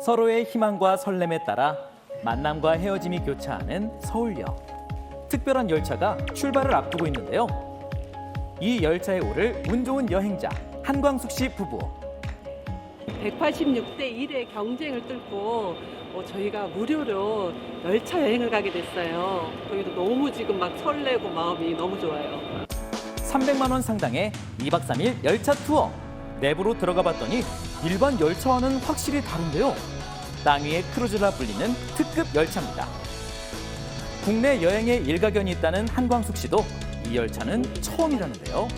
서로의 희망과 설렘에 따라 만남과 헤어짐이 교차하는 서울역. 특별한 열차가 출발을 앞두고 있는데요. 이 열차에 오를 운 좋은 여행자 한광숙 씨 부부. 186대 1의 경쟁을 뚫고 어, 저희가 무료로 열차 여행을 가게 됐어요. 저희도 너무 지금 막 설레고 마음이 너무 좋아요. 300만 원 상당의 2박 3일 열차 투어. 내부로 들어가 봤더니 일반 열차와는 확실히 다른데요. 땅 위의 크루즈라 불리는 특급 열차입니다. 국내 여행에 일가견이 있다는 한광숙 씨도 이 열차는 처음이라는데요.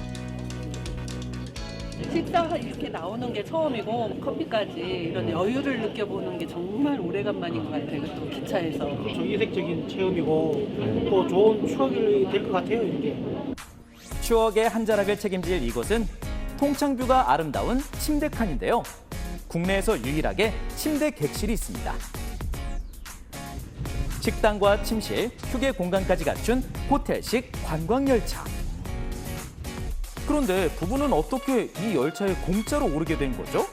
식사 이렇게 나오는 게 처음이고 커피까지 이런 여유를 느껴보는 게 정말 오래간만인 것 같아요. 또 기차에서. 좀 이색적인 체험이고 또 좋은 추억이 될 것 같아요 이게. 추억의 한 자락을 책임질 이곳은 통창뷰가 아름다운 침대 칸인데요. 국내에서 유일하게 침대 객실이 있습니다. 식당과 침실, 휴게 공간까지 갖춘 호텔식 관광열차. 그런데 부부는 어떻게 이 열차에 공짜로 오르게 된 거죠?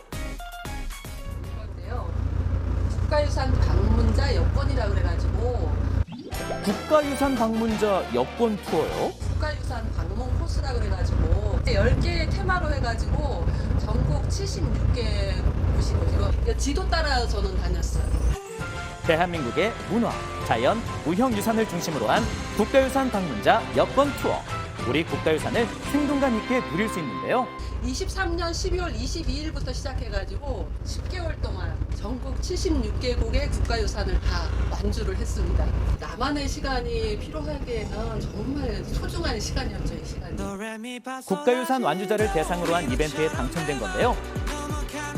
국가유산 방문자 여권이라 그래가지고 국가유산 방문자 여권 투어요? 국가유산 방문 코스라 그래가지고 10개 테마로 해가지고 전국 76개 곳이고 이거 지도 따라 저는 다녔어요. 대한민국의 문화, 자연, 무형유산을 중심으로 한 국가유산 방문자 여권 투어. 우리 국가유산을 생동감 있게 누릴 수 있는데요. 23년 12월 22일부터 시작해가지고 10개월 동안 전국 76개국의 국가유산을 다 완주를 했습니다. 나만의 시간이 필요하기에는 정말 소중한 시간이었죠, 이 시간이. 국가유산 완주자를 대상으로 한 이벤트에 당첨된 건데요.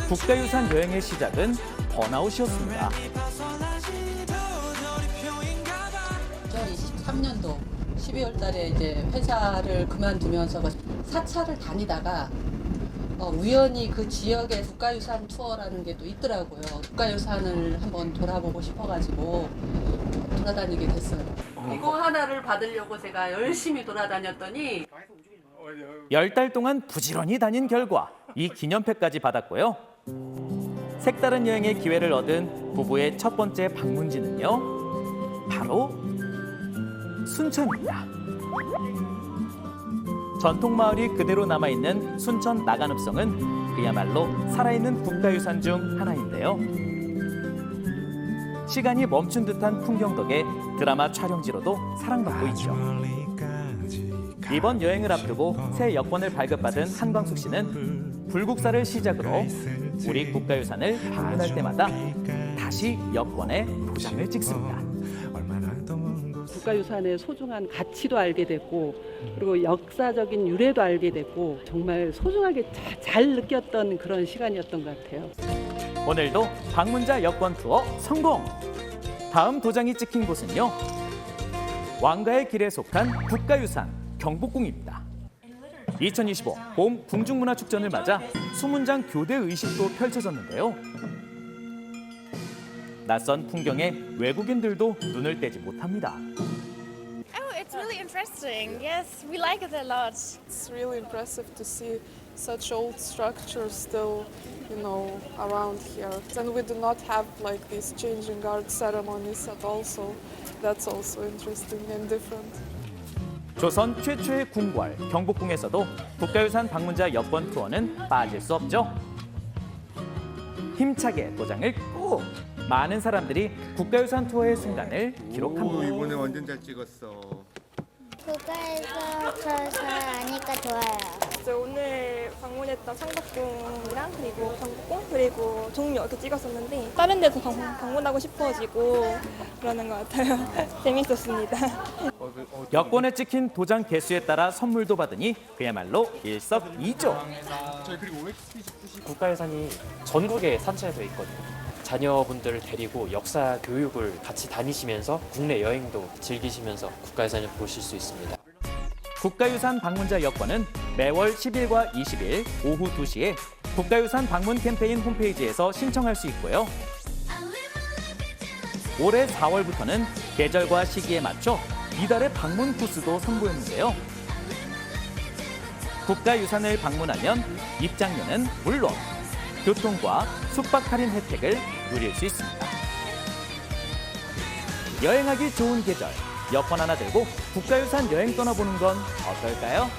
국가유산 여행의 시작은 번아웃이었습니다. 2023년도 12월 달에 이제 회사를 그만두면서 사찰을 다니다가 어, 우연히 그 지역에 국가유산 투어라는 게 또 있더라고요. 국가유산을 한번 돌아보고 싶어가지고 돌아다니게 됐어요. 이거 하나를 받으려고 제가 열심히 돌아다녔더니 열 달 동안 부지런히 다닌 결과 이 기념패까지 받았고요. 색다른 여행의 기회를 얻은 부부의 첫 번째 방문지는요. 바로 순천입니다. 전통 마을이 그대로 남아 있는 순천 나간읍성은 그야말로 살아있는 국가유산 중 하나인데요. 시간이 멈춘 듯한 풍경 덕에 드라마 촬영지로도 사랑받고 있죠. 이번 여행을 앞두고 새 여권을 발급받은 한광숙 씨는 불국사를 시작으로 우리 국가유산을 방문할 때마다 다시 여권에 도장을 찍습니다. 국가유산의 소중한 가치도 알게 됐고 그리고 역사적인 유래도 알게 됐고 정말 소중하게 자- 잘 느꼈던 그런 시간이었던 것 같아요. 오늘도 방문자 여권 투어 성공! 다음 도장이 찍힌 곳은요. 왕가의 길에 속한 국가유산 경복궁입니다. 2025 봄 궁중문화축전을 맞아 수문장 교대 의식도 펼쳐졌는데요. 낯선 풍경에 외국인들도 눈을 떼지 못합니다. Oh, it's really interesting. Yes, we like it a lot. It's really impressive to see such old structures still, you know, around here. And we do not have like these changing guard ceremonies at all, so that's also interesting and different. 조선 최초의 궁궐 경복궁에서도 국가유산 방문자 여권 투어는 빠질 수 없죠. 힘차게 도장을 꾹! 많은 사람들이 국가유산 투어의 순간을 오, 기록합니다. 이번에 완전 잘 찍었어. 국가에서 잘 아니까 좋아요. 이제 오늘 방문했던 창덕궁이랑 그리고 경복궁 그리고 종묘 이렇게 찍었었는데 다른 데도 방, 방문하고 싶어지고 그러는 것 같아요. 재밌었습니다. 여권에 찍힌 도장 개수에 따라 선물도 받으니 그야말로 일석이조. 저희 그리고 OX 국가유산이 전국에 산재되어 있거든요. 자녀분들을 데리고 역사 교육을 같이 다니시면서 국내 여행도 즐기시면서 국가유산을 보실 수 있습니다. 국가유산 방문자 여권은 매월 10일과 20일 오후 2시에 국가유산 방문 캠페인 홈페이지에서 신청할 수 있고요. 올해 4월부터는 계절과 시기에 맞춰 이달의 방문 코스도 선보였는데요. 국가유산을 방문하면 입장료는 물론 교통과 숙박 할인 혜택을 누릴 수 있습니다. 여행하기 좋은 계절, 여권 하나 들고 국가유산 여행 떠나보는 건 어떨까요?